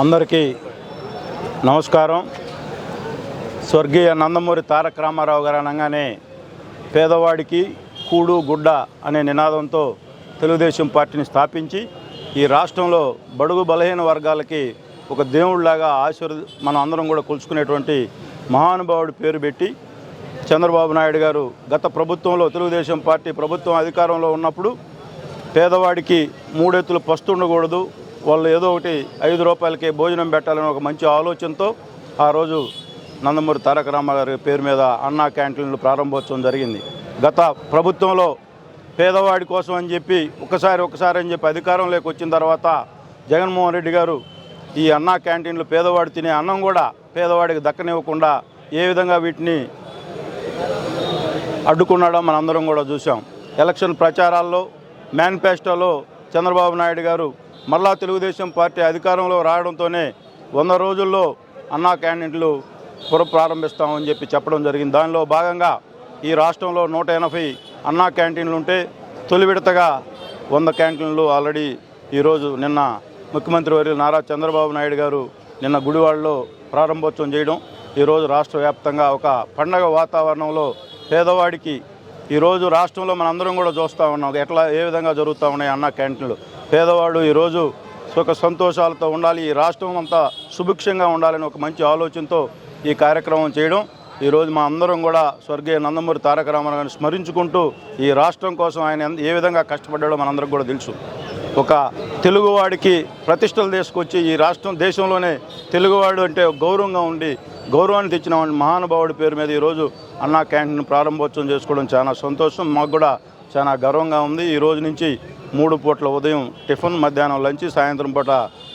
అందరికీ నమస్కారం. స్వర్గీయ నందమూరి తారక రామారావు గారు అనగానే పేదవాడికి కూడు గుడ్డ అనే నినాదంతో తెలుగుదేశం పార్టీని స్థాపించి ఈ రాష్ట్రంలో బడుగు బలహీన వర్గాలకి ఒక దేవుడిలాగా ఆశీర్ మనం అందరం కూడా కొలుచుకునేటువంటి మహానుభావుడి పేరు పెట్టి చంద్రబాబు నాయుడు గారు గత ప్రభుత్వంలో తెలుగుదేశం పార్టీ ప్రభుత్వం అధికారంలో ఉన్నప్పుడు పేదవాడికి మూడెత్తులు పస్తు ఉండకూడదు వాళ్ళు ఏదో ఒకటి ఐదు రూపాయలకే భోజనం పెట్టాలని ఒక మంచి ఆలోచనతో ఆ రోజు నందమూరి తారక రామారావు పేరు మీద అన్నా క్యాంటీన్లు ప్రారంభోత్సవం జరిగింది. గత ప్రభుత్వంలో పేదవాడి కోసం అని చెప్పి ఒకసారి ఒకసారి అని చెప్పి అధికారంలోకి వచ్చిన తర్వాత జగన్మోహన్ రెడ్డి గారు ఈ అన్నా క్యాంటీన్లు పేదవాడు తినే అన్నం కూడా పేదవాడికి దక్కనివ్వకుండా ఏ విధంగా వీటిని అడ్డుకున్నాడో మనందరం కూడా చూసాం ఎలక్షన్ ప్రచారాల్లో మేనిఫెస్టోలో చంద్రబాబు నాయుడు గారు మరలా తెలుగుదేశం పార్టీ అధికారంలో రావడంతోనే వంద రోజుల్లో అన్నా క్యాంటీన్లు పునఃప్రారంభిస్తామని చెప్పి చెప్పడం జరిగింది. దానిలో భాగంగా ఈ రాష్ట్రంలో నూట ఎనభై అన్నా క్యాంటీన్లు ఉంటే తొలి విడతగా వంద క్యాంటీన్లు ఆల్రెడీ ఈరోజు నిన్న ముఖ్యమంత్రి వర్యులు నారా చంద్రబాబు నాయుడు గారు నిన్న గుడివాడలో ప్రారంభోత్సవం చేయడం. ఈరోజు రాష్ట్ర వ్యాప్తంగా ఒక పండగ వాతావరణంలో పేదవాడికి ఈరోజు రాష్ట్రంలో మనందరం కూడా చూస్తూ ఉన్నాం. ఎట్లా ఏ విధంగా జరుగుతూ ఉన్నాయి అన్న క్యాంటీన్లు. పేదవాడు ఈరోజు సుఖ సంతోషాలతో ఉండాలి ఈ రాష్ట్రం అంతా సుభిక్షంగా ఉండాలని ఒక మంచి ఆలోచనతో ఈ కార్యక్రమం చేయడం. ఈరోజు మా అందరం కూడా స్వర్గీయ నందమూరి తారక రామారావు గారిని స్మరించుకుంటూ ఈ రాష్ట్రం కోసం ఆయన ఏ విధంగా కష్టపడ్డాడో మనందరం కూడా తెలుసు. ఒక తెలుగువాడికి ప్రతిష్టలు తీసుకొచ్చి ఈ రాష్ట్రం దేశంలోనే తెలుగువాడు అంటే గౌరవంగా ఉండి గౌరవాన్ని తెచ్చిన మహానుభావుడి పేరు మీద ఈరోజు అన్నా క్యాంటీన్ ప్రారంభోత్సవం చేసుకోవడం చాలా సంతోషం. మాకు కూడా చాలా గర్వంగా ఉంది. ఈ రోజు నుంచి మూడు పూట్ల ఉదయం టిఫిన్ మధ్యాహ్నం లంచ్ సాయంత్రం పూట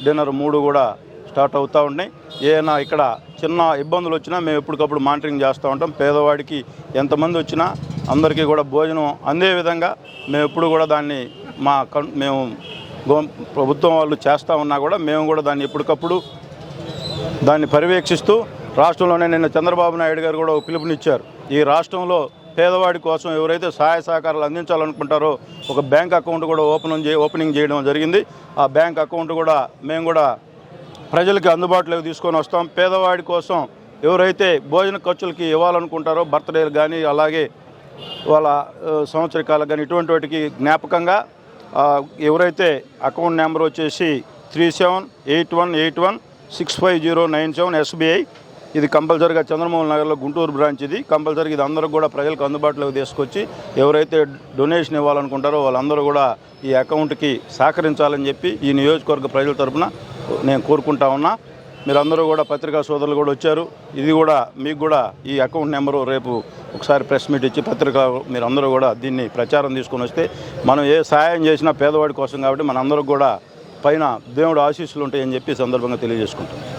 డిన్నర్ మూడు కూడా స్టార్ట్ అవుతూ ఉన్నాయి. ఏమైనా ఇక్కడ చిన్న ఇబ్బందులు వచ్చినా మేము ఎప్పటికప్పుడు మానిటరింగ్ చేస్తూ ఉంటాం. పేదవాడికి ఎంతమంది వచ్చినా అందరికీ కూడా భోజనం అందే విధంగా. మేము ఎప్పుడు కూడా దాన్ని మా అకౌంట్ మేము ప్రభుత్వం వాళ్ళు చేస్తూ ఉన్నా కూడా మేము కూడా దాన్ని ఎప్పటికప్పుడు దాన్ని పర్యవేక్షిస్తూ రాష్ట్రంలోనే నిన్న చంద్రబాబు నాయుడు గారు కూడా పిలుపునిచ్చారు. ఈ రాష్ట్రంలో పేదవాడి కోసం ఎవరైతే సహాయ సహకారాలు అందించాలనుకుంటారో ఒక బ్యాంక్ అకౌంట్ కూడా ఓపెన్ చే ఓపెనింగ్ చేయడం జరిగింది. ఆ బ్యాంక్ అకౌంట్ కూడా మేము కూడా ప్రజలకి అందుబాటులోకి తీసుకొని వస్తాం. పేదవాడి కోసం ఎవరైతే భోజన ఖర్చులకి ఇవ్వాలనుకుంటారో బర్త్డేలు కానీ అలాగే వాళ్ళ ఆ, కానీ ఇటువంటి వాటికి జ్ఞాపకంగా ఎవరైతే అకౌంట్ నెంబర్ వచ్చేసి three seven eight one eight one six five zero nine seven SBI. ఇది కంపల్సరీగా చంద్రమోహన్ నగర్లో గుంటూరు బ్రాంచ్ ఇది. కంపల్సరీగా ఇది అందరూ కూడా ప్రజలకు అందుబాటులోకి తీసుకొచ్చి ఎవరైతే డొనేషన్ ఇవ్వాలనుకుంటారో వాళ్ళందరూ కూడా ఈ అకౌంట్కి సహకరించాలని చెప్పి ఈ నియోజకవర్గ ప్రజల తరపున నేను కోరుకుంటా ఉన్నా. మీరందరూ కూడా పత్రికా సోదరులు కూడా వచ్చారు. ఇది కూడా మీకు కూడా ఈ అకౌంట్ నెంబరు రేపు ఒకసారి ప్రెస్ మీట్ ఇచ్చి పత్రిక మీరందరూ కూడా దీన్ని ప్రచారం తీసుకొని వస్తే మనం ఏ సహాయం చేసినా పేదవాడి కోసం కాబట్టి మనందరూ కూడా పైన దేవుడు ఆశీస్సులు ఉంటాయని చెప్పి సందర్భంగా తెలియజేసుకుంటాం